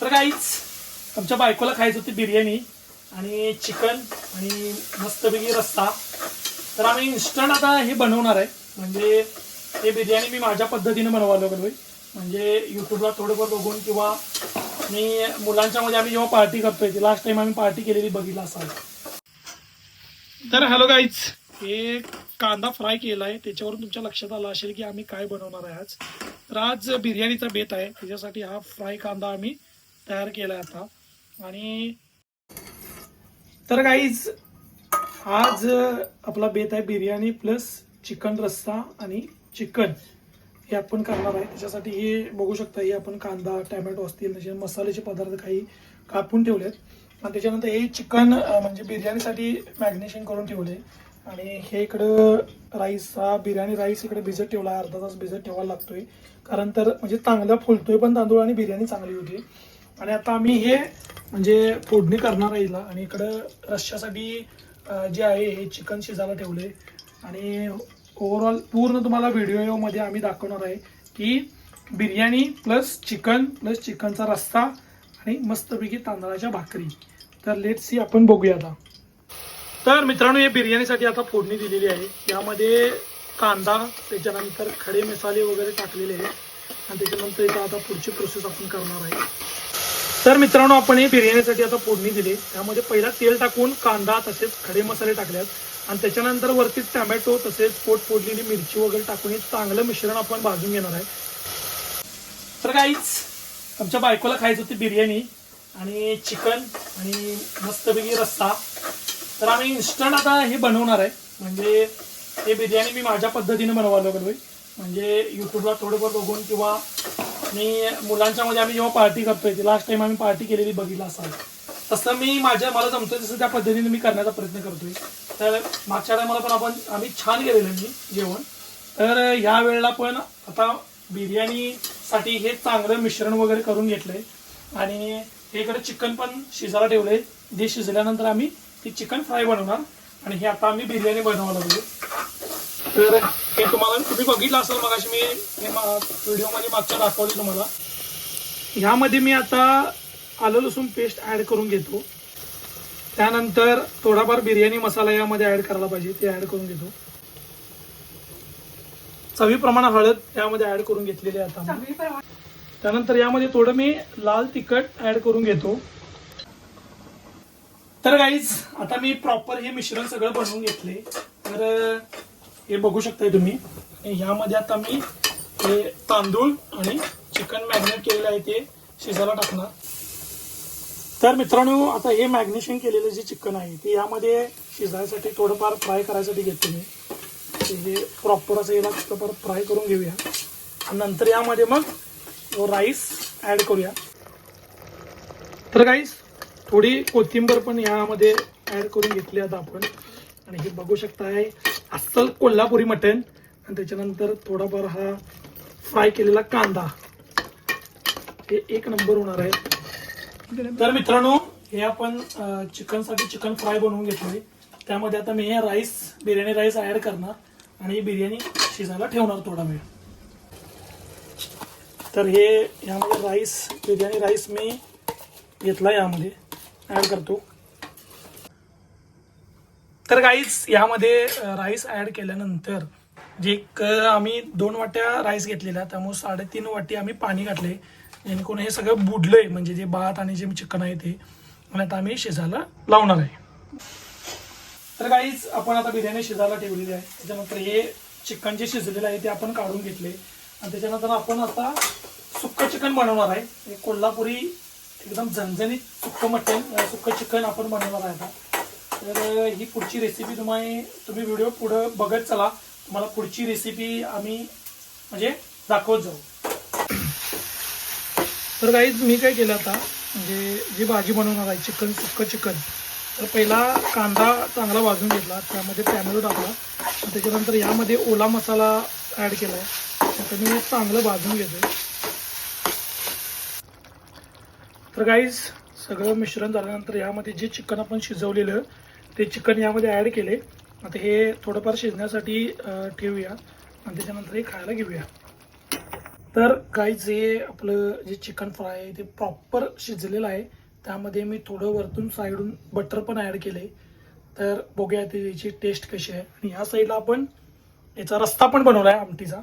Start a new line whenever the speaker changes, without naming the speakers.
तर काहीच आमच्या बायकोला खायचं होती बिर्याणी आणि चिकन आणि मस्तपैकी रस्ता तर आम्ही इन्स्टंट आता हे बनवणार आहे. म्हणजे हे बिर्याणी मी माझ्या पद्धतीने बनवायला लागलो म्हणजे युट्यूबला थोडंफार बघून किंवा मी मुलांच्या मध्ये आम्ही जेव्हा पार्टी करतोय लास्ट टाइम आम्ही पार्टी केलेली बघितला असाल तर हॅलो गाईज हे कांदा फ्राय केला आहे त्याच्यावरून तुमच्या लक्षात आलं असेल की आम्ही काय बनवणार आहे आज. तर आज बिर्याणीचा बेत आहे. त्याच्यासाठी हा फ्राय कांदा आम्ही तयार केला आहे आता. आणि तर काहीच आज आपला बेत आहे बिर्याणी प्लस चिकन रस्सा आणि चिकन हे आपण करणार आहे. त्याच्यासाठी हे बघू शकता हे आपण कांदा टॅमॅटो असतील त्याचे मसाल्याचे पदार्थ काही कापून ठेवलेत. आणि त्याच्यानंतर हे चिकन म्हणजे बिर्याणीसाठी मॅग्नेशन करून ठेवले. आणि हे इकडं राईस हा बिर्याणी राईस इकडे भिजत ठेवला अर्धा तास भिजत ठेवायला लागतोय. कारण तर म्हणजे चांगला फुलतोय पण तांदूळ आणि बिर्याणी चांगली होती. आणि आता आम्ही हे म्हणजे फोडणी करणार आहे हिला. आणि इकडं रश्श्यासाठी जे आहे हे चिकन शिजायला ठेवले. आणि ओव्हरऑल पूर्ण तुम्हाला व्हिडिओमध्ये आम्ही दाखवणार आहे की बिर्याणी प्लस चिकन प्लस चिकनचा रस्ता आणि मस्तपैकी तांदळाच्या भाकरी. तर लेट सी आपण बघूया आता. तर मित्रांनो हे बिर्याणीसाठी आता फोडणी दिलेली आहे. यामध्ये कांदा त्याच्यानंतर खडे मसाले वगैरे टाकलेले आहेत. आणि त्याच्यानंतर इथं आता पुढची प्रोसेस आपण करणार आहे. तर मित्रांनो आपण हे बिर्याणीसाठी आता फोडणी दिली. त्यामध्ये पहिला तेल टाकून कांदा तसेच खडे मसाले टाकल्यात आणि त्याच्यानंतर वरती टॅमॅटो तसेच पोट फोडलेली मिरची वगैरे टाकून हे चांगलं मिश्रण आपण भाजून घेणार आहे. तर काहीच आमच्या बायकोला खायची होती बिर्याणी आणि चिकन आणि मस्तपैकी रस्सा. तर आम्ही इन्स्टंट आता हे बनवणार आहे. म्हणजे हे बिर्याणी मी माझ्या पद्धतीने बनवायला लागलोय. म्हणजे युट्यूबला थोडंफार बघून किंवा मी मुलांच्या मध्ये आम्ही जेव्हा पार्टी करतोय लास्ट टाइम आम्ही पार्टी केलेली बघितला असाल तसं मी माझ्या मला जमतोय तसं त्या पद्धतीने मी करण्याचा प्रयत्न करतोय. तर मागच्या टायमाला पण आपण आम्ही छान केलेलं मी जेवण. तर ह्या वेळेला पण आता बिर्याणीसाठी हे चांगलं मिश्रण वगैरे करून घेतलंय. आणि हे इकडे चिकन पण शिजायला ठेवलंय. जे शिजल्यानंतर आम्ही ती चिकन फ्राय बनवणार. आणि हे आता आम्ही बिर्याणी बनवायला लागलो तर हे तुम्हाला तुम्ही बघितलं असेल मगाशी मी हे व्हिडिओमध्ये मागच्या दाखवले तुम्हाला. ह्यामध्ये मी आता आलं लसूण पेस्ट ऍड करून घेतो. त्यानंतर थोडाफार बिर्याणी मसाला यामध्ये ऍड करायला पाहिजे ते ऍड करून घेतो. चवीप्रमाणे हळद यामध्ये ऍड करून घेतलेली आहे आता मी. त्यानंतर यामध्ये थोडं मी लाल तिखट ऍड करून घेतो. तर गाईज आता मी प्रॉपर हे मिश्रण सगळं बनवून घेतले. तर हे बघू शकताय तुम्ही. यामध्ये ह्यामध्ये आता मी हे तांदूळ आणि चिकन मॅग्नेट केलेलं आहे ते शिजायला टाकणार. तर मित्रांनो आता हे मॅग्नेशन केलेलं जे चिकन आहे ते यामध्ये शिजायसाठी थोडंफार फ्राय करायसाठी घेतो मी. ते हे प्रॉपर असं याला थोडंफार फ्राय करून घेऊया. आणि नंतर यामध्ये मग राईस ऍड करूया. तर काहीच थोडी कोथिंबर पण यामध्ये ऍड करून घेतली आता आपण. आणि हे बघू शकताय अस्सल कोल्हापुरी मटण. आणि त्याच्यानंतर थोडाफार हा फ्राय केलेला कांदा. हे एक नंबर होणार आहे. तर मित्रांनो हे आपण चिकनसाठी चिकन फ्राय बनवून घेतले त्यामध्ये आता मी हे राईस बिर्याणी राईस ऍड करणार. आणि ही बिर्याणी शिजायला ठेवणार थोडा वेळ. तर हे यामध्ये राईस बिर्याणी राईस मी घेतला यामध्ये. ऍड करतो. तर गाईस यामध्ये राईस ऍड केल्यानंतर जे एक आम्ही दोन वाट्या राईस घेतलेल्या त्यामुळे साडेतीन वाटी आम्ही पाणी घातले. जेणेकरून हे सगळं बुडलंय म्हणजे जे भात आणि जे चिकन आहे ते. आणि आता आम्ही शिजायला लावणार आहे. तर काहीच आपण आता बिर्याणी शिजायला ठेवलेली आहे. त्याच्यानंतर हे चिकन जे शिजलेलं आहे ते आपण काढून घेतले. आणि त्याच्यानंतर आपण आता सुक्क चिकन बनवणार आहे. कोल्हापुरी एकदम झणझणीत सुक्क मटण सुक्क चिकन आपण बनवणार आहे आता. तर ही पुढची रेसिपी तुम्ही तुम्ही व्हिडिओ पुढं बघत चला. तुम्हाला पुढची रेसिपी आम्ही म्हणजे दाखवत जाऊ. तर काही मी काय केलं आता म्हणजे जी भाजी बनवणार आहे चिकन सुक्क चिकन. तर पहिला कांदा चांगला भाजून घेतला त्यामध्ये टॅमॅटो टाकला. त्याच्यानंतर यामध्ये ओला मसाला ॲड केला. आहे आता मी चांगलं भाजून घेतो तर गाईज सगळं मिश्रण झाल्यानंतर यामध्ये जे चिकन आपण शिजवलेलं ते चिकन यामध्ये ॲड केले. आता हे थोडंफार शिजण्यासाठी ठेवूया. आणि त्याच्यानंतर हे खायला घेऊया. तर काहीच हे आपलं जे चिकन फ्राय आहे ते प्रॉपर शिजलेलं आहे. त्यामध्ये मी थोडं वरतून साईडून बटर पण ॲड केले तर बघूया ते याची टेस्ट कशी आहे. आणि ह्या साईडला आपण याचा रस्ता पण बनवला आहे आमटीचा.